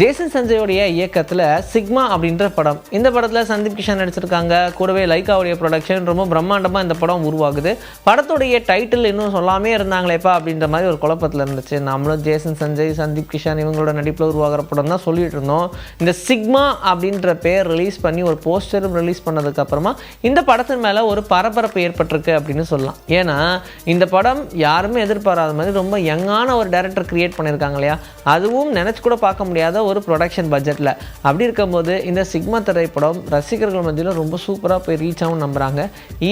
Jason சஞ்சயோடைய இயக்கத்தில் sigma அப்படின்ற படம். இந்த படத்தில் சந்தீப் கிஷன் நடிச்சிருக்காங்க. கூடவே லைக்காவுடைய ப்ரொடக்ஷன் ரொம்ப பிரம்மாண்டமாக இந்த படம் உருவாகுது. படத்துடைய டைட்டில் இன்னும் சொல்லாமே இருந்தாங்களேப்பா அப்படின்ற மாதிரி ஒரு குழப்பத்தில் இருந்துச்சு. நம்மளும் ஜேசன் சஞ்சய் சந்தீப் கிஷன் இவங்களோட நடிப்பில் உருவாகிற படம் தான் சொல்லிட்டு இருந்தோம். இந்த சிக்மா அப்படின்ற பேர் ரிலீஸ் பண்ணி ஒரு போஸ்டரும் ரிலீஸ் பண்ணதுக்கப்புறமா இந்த படத்தின் மேலே ஒரு பரபரப்பு ஏற்பட்டிருக்கு அப்படின்னு சொல்லலாம். ஏன்னா இந்த படம் யாருமே எதிர்பாராத மாதிரி ரொம்ப யங்கான ஒரு டேரக்டர் கிரியேட் பண்ணியிருக்காங்க இல்லையா? அதுவும் நினச்சி கூட பார்க்க முடியாத ஒரு ப்ரொடக்ஷன் பட்ஜெட்டில் அப்படி இருக்கும்போது இந்த சிக்மா திரைப்படம் ரசிகர்கள் மத்தியில் ரொம்ப சூப்பராக போய் ரீச் ஆகும் நம்புகிறாங்க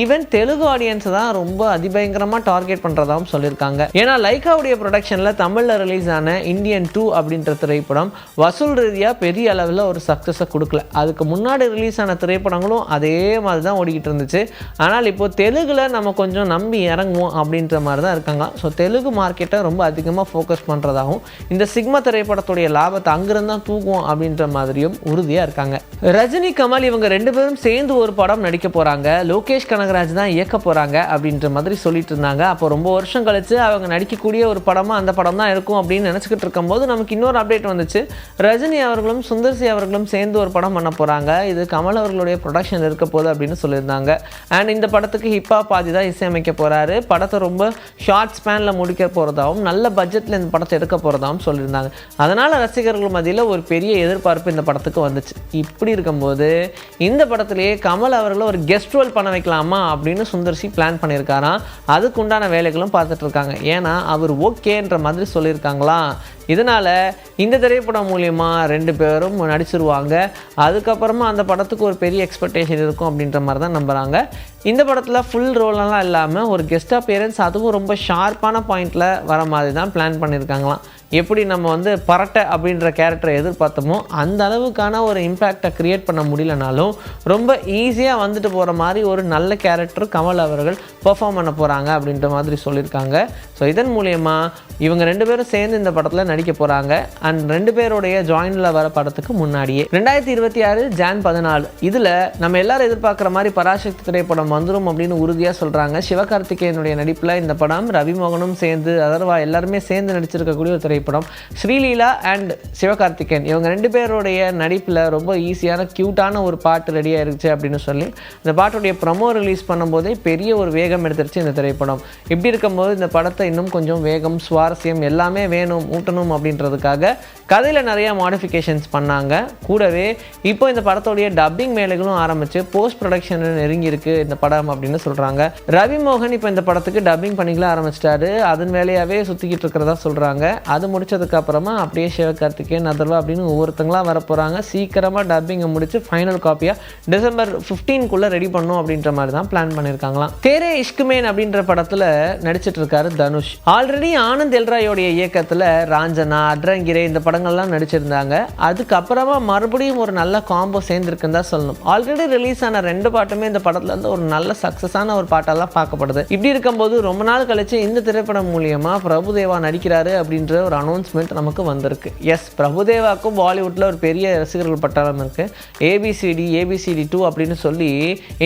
ஈவன் தெலுங்கு ஆடியன்ஸை தான் ரொம்ப அதிபயங்கரமாக டார்கெட் பண்ணுறதாகவும் சொல்லியிருக்காங்க. ஏன்னா லைக்காவுடைய ப்ரொடக்ஷனில் தமிழில் ரிலீஸ் ஆன இந்தியன் டூ அப்படின்ற திரைப்படம் வசூல் ரீதியாக பெரிய அளவில் ஒரு சக்ஸஸை கொடுக்கல. அதுக்கு முன்னாடி ரிலீஸ் ஆன திரைப்படங்களும் அதே மாதிரி தான் ஓடிக்கிட்டு இருந்துச்சு. ஆனால் இப்போ தெலுங்கில் நம்ம கொஞ்சம் நம்பி இறங்குவோம் அப்படின்ற மாதிரி தான் இருக்காங்க. ஸோ தெலுங்கு மார்க்கெட்டை ரொம்ப அதிகமாக ஃபோக்கஸ் பண்ணுறதாகவும் இந்த சிக்மா திரைப்படத்துடைய லாபத்தை அங்கிருந்து தான் தூக்குவோம் அப்படின்ற மாதிரியும் உறுதியாக இருக்காங்க. ரஜினி கமல் இவங்க ரெண்டு பேரும் சேர்ந்து ஒரு படம் நடிக்க போகிறாங்க லோகேஷ் கனகராஜ் தான் இயக்க போகிறாங்க அப்படின்ற மாதிரி சொல்லிட்டு இருந்தாங்க. அப்போ ரொம்ப வருஷம் கழிச்சு அவங்க நடிக்கக்கூடிய ஒரு படமாக அந்த படம் தான் இருக்கும் அப்படின்னு நினச்சிக்கிட்டு இருக்கும்போது நமக்கு இன்னொரு அப்டேட் வந்துச்சு. ரஜினி அவர்களும் சுந்தர்சி அவர்களும் சேர்ந்து ஒரு படம் பண்ண போகிறாங்க இது கமல் அவர்களுடைய ப்ரொடக்ஷன் இருக்க போகுது அப்படின்னு சொல்லியிருந்தாங்க. அண்ட் இந்த படத்துக்கு ஹிப்பா பாதி தான் இசையமைக்க போகிறாரு படத்தை ரொம்ப ஷார்ட் ஸ்பேனில் முடிக்க போகிறதாகவும் நல்ல பட்ஜெட்டில் இந்த படத்தை எடுக்க போகிறதாகவும் சொல்லியிருந்தாங்க. அதனால் ரசிகர்கள் மத்தியில் ஒரு பெரிய எதிர்பார்ப்பு இந்த படத்துக்கு வந்துச்சு. இப்படி இருக்கும்போது இந்த படத்துலேயே கமல் அவர்களை ஒரு கெஸ்ட் ரோல் பண்ண வைக்கலாமா அப்படின்னு சுந்தர்சி பிளான் பண்ணியிருக்காராம். அதுக்குண்டான வேலைகளும் பார்த்துட்ருக்காங்க ஏன்னா அவர் ஓகேன்ற மாதிரி சொல்லியிருக்காங்களாம் இதனால் இந்த திரைப்படம் மூலயமா ரெண்டு பேரும் நடிச்சிருவாங்க. அதுக்கப்புறமா அந்த படத்துக்கு ஒரு பெரிய எக்ஸ்பெக்டேஷன் இருக்கும் அப்படின்ற மாதிரி தான் நம்புகிறாங்க இந்த படத்தில் ஃபுல் ரோலெல்லாம் இல்லாமல் ஒரு கெஸ்ட் அப்பியரன்ஸ் அதுவும் ரொம்ப ஷார்ப்பான பாயிண்டில் வர மாதிரி தான் பிளான் பண்ணியிருக்காங்களாம். எப்படி நம்ம வந்து பரட்டை அப்படின்ற கேரக்டரை எதிர்பார்த்தோமோ அந்த அளவுக்கான ஒரு இம்பேக்டை க்ரியேட் பண்ண முடியலனாலும் ரொம்ப ஈஸியாக வந்துட்டு போகிற மாதிரி ஒரு நல்ல கேரக்டர் கமல் அவர்கள் பெர்ஃபார்ம் பண்ண போகிறாங்க அப்படின்ற மாதிரி சொல்லியிருக்காங்க. ஸோ இதன் மூலயமா இவங்க ரெண்டு பேரும் சேர்ந்து இந்த படத்தில் நடிக்க போகிறாங்க அண்ட் ரெண்டு பேருடைய ஜாயினில் வர படத்துக்கு முன்னாடியே ரெண்டாயிரத்தி இருபத்தி ஆறு ஜான் பதினாலு. இதில் நம்ம எல்லாரும் எதிர்பார்க்குற மாதிரி பராசக்தி திரைப்படம் வந்துடும் அப்படின்னு உறுதியாக சொல்கிறாங்க சிவகார்த்திகேயனுடைய நடிப்பில் இந்த படம் ரவிமோகனும் சேர்ந்து அதர்வா எல்லாருமே சேர்ந்து நடிச்சிருக்கக்கூடிய ஒரு திரைப்படம். ஸ்ரீலீலா அண்ட் சிவகார்த்திகேயன் இவங்க ரெண்டு பேருடைய நடிப்பில் ரொம்ப ஈஸியான க்யூட்டான ஒரு பாட்டு ரெடியாக இருந்துச்சு அப்படின்னு சொல்லி இந்த பாட்டுடைய ப்ரமோ ரிலீஸ் பண்ணும்போதே பெரிய ஒரு வேகம் எடுத்துருச்சு இந்த திரைப்படம். இப்படி இருக்கும்போது இந்த படத்தை இன்னும் கொஞ்சம் வேகம் சுவாரஸ்யம் எல்லாமே வேணும் ஊட்டணும் அப்படின்றதுக்காக கதையில் நிறைய மாடிஃபிகேஷன்ஸ் பண்ணாங்க. கூடவே இப்போ இந்த படத்தோடைய டப்பிங் வேலைகளும் ஆரம்பிச்சு போஸ்ட் ப்ரொடக்ஷன் நெருங்கியிருக்கு இந்த படம் அப்படின்னு சொல்கிறாங்க ரவி மோகன் இப்போ இந்த படத்துக்கு டப்பிங் பண்ணிக்கலாம் ஆரம்பிச்சிட்டாரு. அதன் வேலையாகவே சுற்றிக்கிட்டு இருக்கிறதா சொல்கிறாங்க அது முடிச்சதுக்கு அப்புறமா அப்படியே சிவகார்த்திகேயன் அதர்வா அப்படின்னு ஒவ்வொருத்தங்களாம் வர போகிறாங்க சீக்கிரமாக டப்பிங்கை முடிச்சு ஃபைனல் காப்பியாக டிசம்பர் ஃபிஃப்டீன்குள்ளே ரெடி பண்ணும் அப்படின்ற மாதிரி தான் பிளான் பண்ணியிருக்காங்களாம் தேரே இஷ்குமேன் அப்படின்ற படத்தில் நடிச்சிட்டு இருக்காரு தனுஷ். ஆல்ரெடி ஆனந்த் எல்ராயோடைய இயக்கத்தில் ராஞ்சனா அட்ரங்கிரே இந்த படங்கள்லாம் நடிச்சிருந்தாங்க. அதுக்கப்புறமா மறுபடியும் ஒரு நல்ல காம்போ சேர்ந்துருக்குன்னு தான் சொல்லணும். ஆல்ரெடி ரிலீஸ் ஆன ரெண்டு பாட்டுமே இந்த படத்துல இருந்து ஒரு நல்ல சக்ஸஸான ஒரு பாட்டெல்லாம் பார்க்கப்படுது. இப்படி இருக்கும்போது ரொம்ப நாள் கழிச்சு இந்த திரைப்படம் மூலியமா பிரபுதேவா நடிக்கிறாரு அப்படின்ற ஒரு அனௌன்ஸ்மெண்ட் நமக்கு வந்திருக்கு. எஸ் பிரபுதேவாக்கும் பாலிவுட்டில் ஒரு பெரிய ரசிகர்கள் பட்டாளம் இருக்குது ஏபிசிடி ஏபிசிடி டூ அப்படின்னு சொல்லி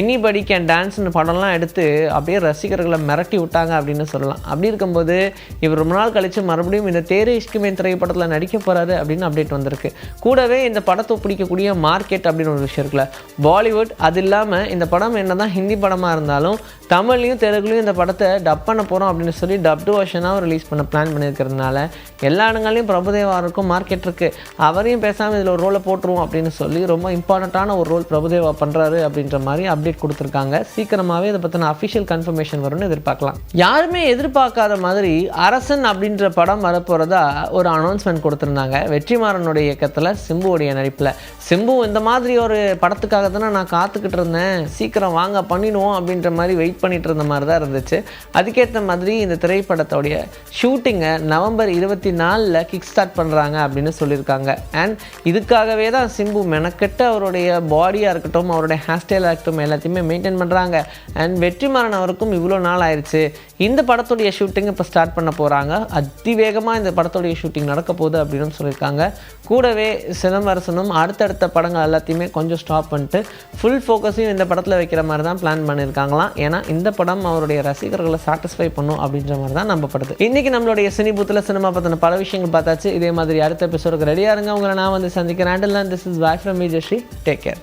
எனிபடி கேன் டான்ஸ்னு படம்லாம் எடுத்து அப்படியே ரசிகர்களை மிரட்டி விட்டாங்க அப்படின்னு சொல்லலாம். அப்படி இருக்கும்போது இவர் ரொம்ப நாள் கழித்து மறுபடியும் இந்த தேரே இஷ்குமேன் திரைப்படத்தில் நடிக்க போகிறாரு அப்படின்னு அப்டேட் வந்திருக்கு. கூடவே இந்த படத்தை பிடிக்கக்கூடிய மார்க்கெட் அப்படின்னு ஒரு விஷயம் இருக்குல்ல. பாலிவுட் அது இல்லாமல் இந்த படம் என்ன தான் ஹிந்தி படமாக இருந்தாலும் தமிழ்லையும் தெலுங்குலையும் இந்த படத்தை டப் பண்ண போகிறோம் அப்படின்னு சொல்லி டப்டு வருஷனாக ரிலீஸ் பண்ண பிளான் பண்ணியிருக்கிறதுனால எல்லா இடங்கள்லையும் பிரபுதேவா இருக்கும் மார்க்கெட் இருக்குது அவரையும் பேசாமல் இதில் ஒரு ரோலை போட்டுருவோம் அப்படின்னு சொல்லி ரொம்ப இம்பார்ட்டண்ட்டான ஒரு ரோல் பிரபுதேவா பண்ணுறாரு அப்படின்ற மாதிரி அப்டேட் கொடுத்துருக்காங்க. சீக்கிரமாகவே இதை பற்றின அஃபிஷியல் கன்ஃபர்மேஷன் வரும்னு எதிர்பார்க்கலாம். யாருமே எதிர்பார்க்காத மாதிரி அரசன் அப்படின்ற படம் வரப்போகிறதா ஒரு அனௌன்ஸ்மெண்ட் கொடுத்துருந்தாங்க. வெற்றிமாறனுடைய இயக்கத்தில் சிம்புவுடைய நடிப்பில். சிம்பு இந்த மாதிரி ஒரு படத்துக்காக தானே நான் காத்துக்கிட்டு இருந்தேன். சீக்கிரம் வாங்க பண்ணிடுவோம் அப்படின்ற மாதிரி வெயிட் பண்ணிட்டு இருந்த மாதிரி தான் இருந்துச்சு. அதுக்கேற்ற மாதிரி இந்த திரைப்படத்தோடைய ஷூட்டிங்கை நவம்பர் இருபத்தி நாலில் கிக் ஸ்டார்ட் பண்ணுறாங்க அப்படின்னு சொல்லியிருக்காங்க. அண்ட் இதுக்காகவே தான் சிம்பு மெனக்கெட்டு அவருடைய பாடியாக இருக்கட்டும் அவருடைய ஹேர் ஸ்டைலாக இருக்கட்டும் எல்லாத்தையுமே மெயின்டைன் பண்ணுறாங்க அண்ட் வெற்றிமாறன் அவருக்கும் இவ்வளோ நாள் ஆயிடுச்சு இந்த படத்துடைய ஷூட்டிங் இப்போ ஸ்டார்ட் பண்ண போகிறாங்க அதிவேகமாக இந்த படத்துடைய ஷூட்டிங் நடக்க போகுது அப்படின்னு சொல்லியிருக்காங்க. கூடவே சிலம்பரசனும் அடுத்தடுத்த படங்கள் எல்லாத்தையுமே கொஞ்சம் ஸ்டாப் பண்ணிட்டு ஃபுல் ஃபோக்கஸையும் இந்த படத்தில் வைக்கிற மாதிரி தான் பிளான் பண்ணியிருக்காங்களாம். ஏன்னா இந்த படம் அவருடைய ரசிகர்களை சாட்டிஸ்ஃபை பண்ணும் அப்படின்ற மாதிரி தான் நம்பப்படுது. இன்றைக்கி நம்மளுடைய சினி பூத்தில் சினிமா பற்றின சம்மந்தமான பல விஷயங்கள் பார்த்தாச்சு. இதே மாதிரி அடுத்த எபிசோடுக்கு ரெடியாக இருங்க. உங்களை நான் வந்து சந்திக்கிறேன். Until this is bye from me Jasree take care